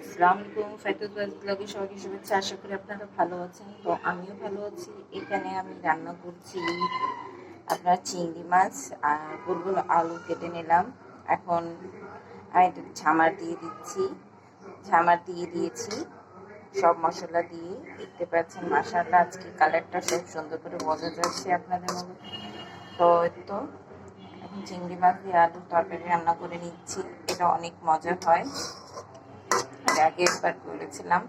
আসসালামাইকুম ফাইতুল ব্লগে সবাইকে শুভেচ্ছা, আশা করি আপনারা ভালো আছেন। তো আমিও ভালো আছি। এখানে আমি রান্না করছি আপনার চিংড়ি মাছ আর বুলবুল আলু কেটে নিলাম। এখন আমি একটু ঝামার দিয়ে দিচ্ছি। ঝামার দিয়ে দিয়েছি সব মশলা দিয়ে। দেখতে পাচ্ছেন মাসাল্লাহ আজকে কালারটা সব সুন্দর করে বোঝা যাচ্ছে আপনাদের মধ্যে। তো তো, এখন চিংড়ি মাছ দিয়ে আলুর তরকারি রান্না করে নিচ্ছি। এটা অনেক মজা হয়। আগে একবার করেছিলাম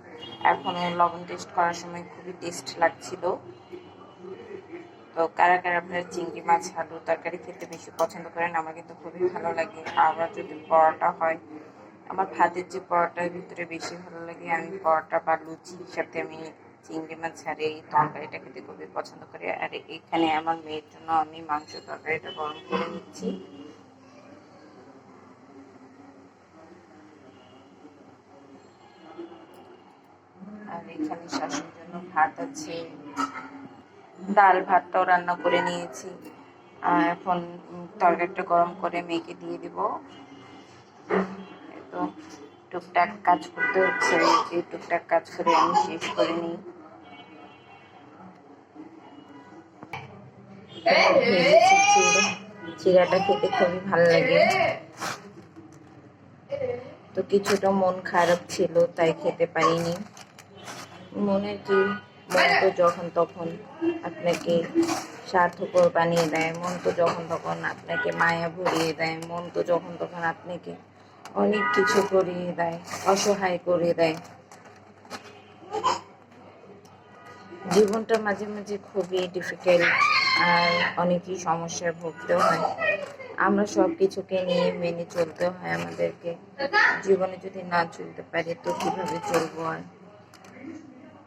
এখন লবণ টেস্ট করার সময় খুবই টেস্ট লাগছিল। তো কারা কারা আপনারা চিংড়ি মাছ আলু তরকারি খেতে বেশি পছন্দ করেন, আমার কিন্তু খুবই ভালো লাগে। আবার যদি পরোটা হয়, আমার ভাতের যে পরোটার ভিতরে বেশি ভালো লাগে, আমি পরোটা বা লুচির সাথে আমি চিংড়ি মাছ আর এই তরকারিটা খেতে খুবই পছন্দ করি। আর এখানে আমার মেয়ের জন্য আমি মাংস তরকারিটা গরম করে নিচ্ছি। এখানে শাশুর জন্য ভাত আছে, ডাল ভাতটাও রান্না করে নিয়েছি। এখন তরকারিটা গরম করে মেয়েকে দিয়ে দিব। তো টুকটাক কাজ করতে হচ্ছে এই টুকটাক কাজ করে আমি শেষ করে নিই। চিরাটা খেতে খুবই ভালো লাগে। তো কিছুটা মন খারাপ ছিল, তাই খেতে পারিনি। মনের কি মন তো যখন তখন আপনাকে স্বার্থপর বানিয়ে দেয়, মন তো যখন তখন আপনাকে মায়া ভরিয়ে দেয়, মন তো যখন তখন আপনাকে অনেক কিছু করিয়ে দেয়, অসহায় করে দেয়। জীবনটা মাঝে মাঝে খুবই ডিফিকাল্ট আর অনেকই সমস্যায় ভুগতে হয়। আমরা সব কিছুকে নিয়ে মেনে চলতে হয় আমাদেরকে। জীবনে যদি না চলতে পারি তো কীভাবে চলবো আর?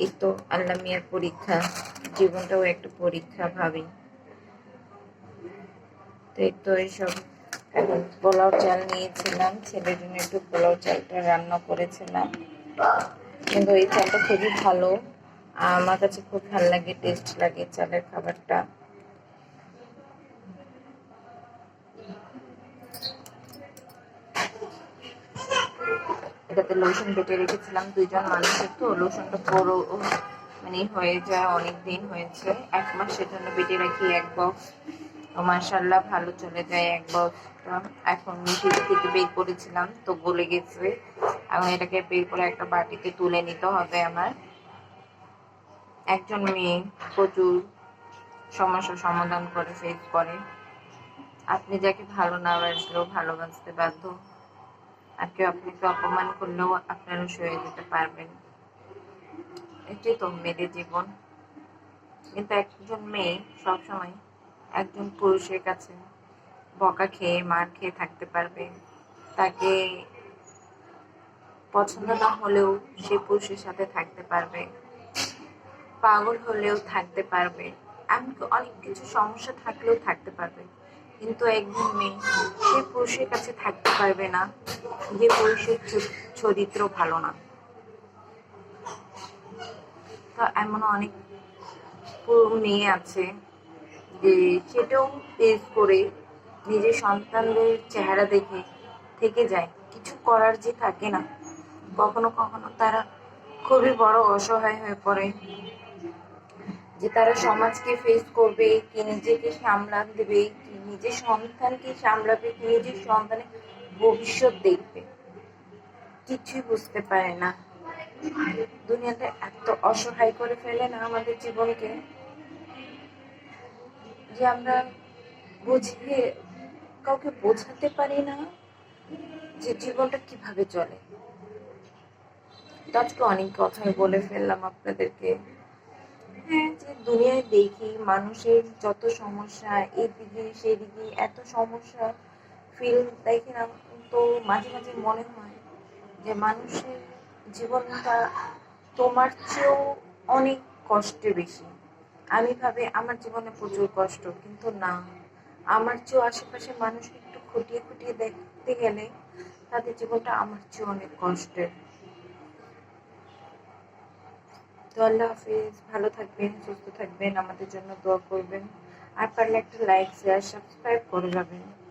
এই তো আল্লাহ মিয়ার পরীক্ষা, জীবনটাও একটা পরীক্ষা ভাবি। তো এই তো এইসব পোলাও চাল নিয়েছিলাম, ছেলের জন্য একটু পোলাও চালটা রান্না করেছিলাম। কিন্তু এই চালটা খুবই ভালো আমার কাছে খুব ভালো লাগে টেস্ট লাগে চালের খাবারটা। এটাতে লোশন বেটে রেখেছিলাম দুইজন মানুষের, তো লোশনটা পুরো মানে হয়ে যায় অনেক দিন হয়েছে। এক মাসের জন্য বেটে রাখি, এক বক্স মার্শাল্লাহ ভালো চলে যায় এক বক্সটা এখন ফ্রিজ থেকে বের করেছিলাম, তো গলে গেছে। এখন এটাকে বের করে একটা বাটিতে তুলে নিতে হবে আমার। একজন মেয়ে, প্রচুর সমস্যার সমাধান করে ফেস করে। আপনি যাকে ভালো না বাসলেও ভালোবাসতে বাধ্য। আর কেউ আপনাকে অপমান করলেও আপনারা সয়ে যেতে পারবেন। এটাই তো মেয়েদের জীবন। কিন্তু একজন মেয়ে সবসময় একজন পুরুষের কাছে বকা খেয়ে, মার খেয়ে থাকতে পারবে। তাকে পছন্দ না হলেও সে পুরুষের সাথে থাকতে পারবে। পাগল হলেও থাকতে পারবে। এমনকি অনেক কিছু সমস্যা থাকলেও থাকতে পারবে। কিন্তু একজন মেয়ে, সে পুরুষের কাছে থাকতে পারবে না। যে পুরুষের চরিত্র ভালো না। তো এমন অনেক মেয়ে আছে যে সেটাও পেজ করে নিজের সন্তানদের চেহারা দেখে থেকে যায়। কিছু করার যে থাকে না। কখনো কখনো তারা খুবই বড় অসহায় হয়ে পড়ে। যে তারা সমাজকে ফেস করবে, কি নিজেকে সামলান দেবে কি নিজের সন্তানকে সামলাবে, কি নিজের সন্তানের ভবিষ্যৎ দেখবে। কিছুই বুঝতে পারে না। দুনিয়াতে এত অসহায় করে ফেলে না আমাদের জীবনকে যে আমরা বুঝিয়ে কাউকে বোঝাতে পারি না যে জীবনটা কীভাবে চলে। আজকে অনেক কথাই বলে ফেললাম আপনাদেরকে। হ্যাঁ যে দুনিয়ায় দেখি মানুষের যত সমস্যা, এদিকে সেদিকে এত সমস্যা ফিল দেখি না তো মাঝে মাঝে মনে হয় যে মানুষের জীবনটা তোমার চেয়েও অনেক কষ্টে বেশি। আমি ভাবি আমার জীবনে প্রচুর কষ্ট, কিন্তু না। আমার চেয়েও আশেপাশে মানুষ একটু খুঁটিয়ে খুঁটিয়ে দেখতে গেলে তাদের জীবনটা আমার চেয়েও অনেক কষ্টের। তো আল্লাহ হাফিজ। ভালো থাকবেন, সুস্থ থাকবেন। আমাদের জন্য দোয়া করবেন। আর পারলে একটা লাইক শেয়ার সাবস্ক্রাইব করে যাবেন।